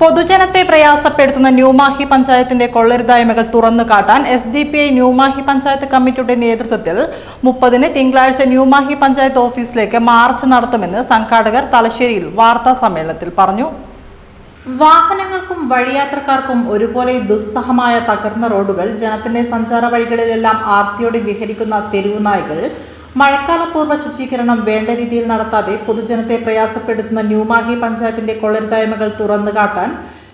പൊതുജനത്തെ പ്രയാസപ്പെടുത്തുന്ന ന്യൂമാഹി പഞ്ചായത്തിന്റെ കൊള്ളരുതായ്മകൾ തുറന്നു കാട്ടാൻ S D P I New Mahe panchayat കമ്മിറ്റിയുടെ നേതൃത്വത്തിൽ മുപ്പതിന് തിങ്കളാഴ്ച ന്യൂമാഹി പഞ്ചായത്ത് ഓഫീസിലേക്ക് മാർച്ച് നടത്തുമെന്ന് സംഘാടകർ തലശ്ശേരിയിൽ വാർത്താ സമ്മേളനത്തിൽ പറഞ്ഞു. വാഹനങ്ങൾക്കും വഴിയാത്രക്കാർക്കും ഒരുപോലെ ദുസ്സഹമായ തകർന്ന റോഡുകൾ ജനത്തിന്റെ സഞ്ചാര വഴികളിലെല്ലാം ആർത്തിയോടെ വിഹരിക്കുന്ന തെരുവു നായ്കൾ മഴക്കാലപൂർവ ശുചീകരണം വേണ്ട രീതിയിൽ നടത്താതെ പൊതുജനത്തെ പ്രയാസപ്പെടുത്തുന്ന ന്യൂമാഹി പഞ്ചായത്തിന്റെ കൊള്ളരുതായ്മകൾ തുറന്നു കാട്ടാൻ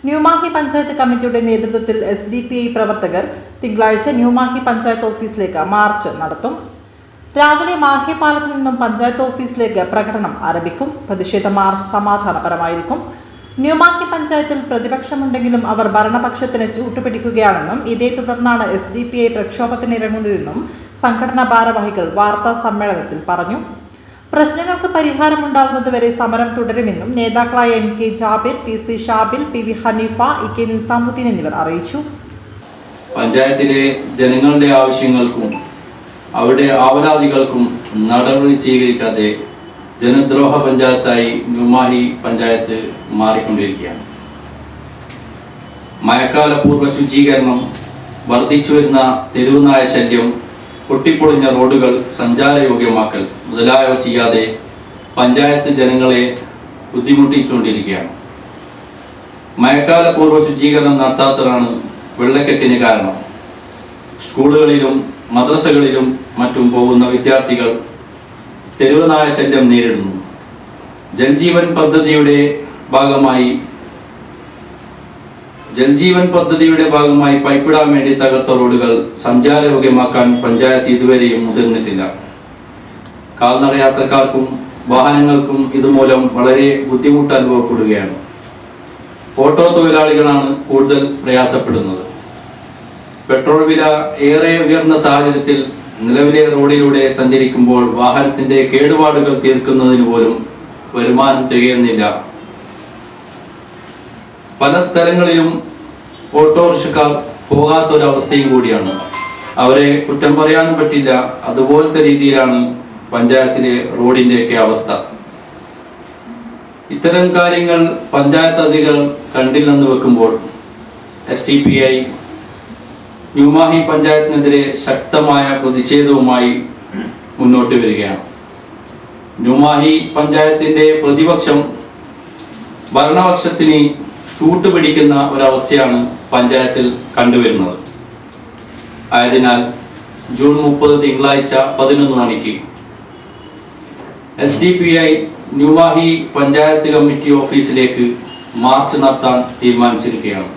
ന്യൂമാഹി പഞ്ചായത്ത് കമ്മിറ്റിയുടെ നേതൃത്വത്തിൽ എസ് ഡി പി ഐ പ്രവർത്തകർ തിങ്കളാഴ്ച ന്യൂമാഹി പഞ്ചായത്ത് ഓഫീസിലേക്ക് മാർച്ച് നടത്തും. രാവിലെ മാഹി പാലത്ത് നിന്നും പഞ്ചായത്ത് ഓഫീസിലേക്ക് പ്രകടനം ആരംഭിക്കും. പ്രതിഷേധ മാർച്ച് സമാധാനപരമായിരിക്കും. ന്യൂമാഹി പഞ്ചായത്തിൽ പ്രതിപക്ഷമുണ്ടെങ്കിലും അവർ ഭരണപക്ഷത്തിന് ചൂട്ടുപിടിക്കുകയാണെന്നും ഇതേ തുടർന്നാണ് എസ് ഡി പി ഐ പ്രക്ഷോഭത്തിനിറങ്ങുന്നതെന്നും സംഘടനാ ഭാരവാഹികൾ വാർത്താ സമ്മേളനത്തിൽ പറഞ്ഞു. പ്രശ്നങ്ങൾക്ക് പരിഹാരമുണ്ടാകുന്നതുവരെ സമരം തുടരുമെന്നും നേതാക്കളായ M K Jabir P C Shabil P V Haneefa E K Nizamuddin എന്നിവർ അറിയിച്ചു. പഞ്ചായത്തിലെ ജനങ്ങളുടെ ആവശ്യങ്ങൾക്കും അവരുടെ ആവലാതികൾക്കും നടപടി സ്വീകരിക്കാതെ ജനദ്രോഹ പഞ്ചായത്തായി ന്യൂമാഹി പഞ്ചായത്ത് മാറിക്കൊണ്ടിരിക്കുകയാണ്. മഴക്കാലപൂർവ ശുചീകരണം വർദ്ധിച്ചു വരുന്ന തെരുവുനായ ശല്യം പൊട്ടിപ്പൊളിഞ്ഞ റോഡുകൾ സഞ്ചാരയോഗ്യമാക്കൽ മുതലായവ ചെയ്യാതെ പഞ്ചായത്ത് ജനങ്ങളെ ബുദ്ധിമുട്ടിച്ചുകൊണ്ടിരിക്കുകയാണ്. മഴക്കാലപൂർവ ശുചീകരണം നടത്താത്തതാണ് വെള്ളക്കെട്ടിന് കാരണം. സ്കൂളുകളിലും മദ്രസകളിലും മറ്റും പോകുന്ന വിദ്യാർത്ഥികൾ തെരുവുനായ ശല്യം നേരിടുന്നു. ജൽജീവൻ പദ്ധതിയുടെ ഭാഗമായി ജൽജീവൻ പദ്ധതിയുടെ ഭാഗമായി പൈപ്പിടാൻ വേണ്ടി തകർത്ത റോഡുകൾ സഞ്ചാരയോഗ്യമാക്കാൻ പഞ്ചായത്ത് ഇതുവരെയും മുതിർന്നിട്ടില്ല. കാൽനട യാത്രക്കാർക്കും വാഹനങ്ങൾക്കും ഇതുമൂലം വളരെ ബുദ്ധിമുട്ട് അനുഭവപ്പെടുകയാണ്. ഓട്ടോ തൊഴിലാളികളാണ് കൂടുതൽ പ്രയാസപ്പെടുന്നത്. പെട്രോൾ വില ഏറെ ഉയർന്ന സാഹചര്യത്തിൽ നിലവിലെ റോഡിലൂടെ സഞ്ചരിക്കുമ്പോൾ വാഹനത്തിന്റെ കേടുപാടുകൾ തീർക്കുന്നതിന് പോലും വരുമാനം തികയുന്നില്ല. പല സ്ഥലങ്ങളിലും ഓട്ടോറിക്ഷക്കാർ പോകാത്തൊരവസ്ഥയും കൂടിയാണ്. അവരെ കുറ്റം പറയാനും പറ്റില്ല. അതുപോലത്തെ രീതിയിലാണ് പഞ്ചായത്തിലെ റോഡിന്റെയൊക്കെ അവസ്ഥ. ഇത്തരം കാര്യങ്ങൾ പഞ്ചായത്ത് അധികൃതർ കണ്ടില്ലെന്ന് വെക്കുമ്പോൾ S T P I New Mahe പഞ്ചായത്തിനെതിരെ ശക്തമായ പ്രതിഷേധവുമായി മുന്നോട്ട് വരികയാണ്. ന്യൂമാഹി പഞ്ചായത്തിന്റെ പ്രതിപക്ഷം ഭരണപക്ഷത്തിന് ചൂട്ടുപിടിക്കുന്ന ഒരവസ്ഥയാണ് പഞ്ചായത്തിൽ കണ്ടുവരുന്നത്. ആയതിനാൽ ജൂൺ മുപ്പത് തിങ്കളാഴ്ച പതിനൊന്ന് മണിക്ക് S D P I New Mahe panchayat committee ഓഫീസിലേക്ക് മാർച്ച് നടത്താൻ തീരുമാനിച്ചിരിക്കുകയാണ്.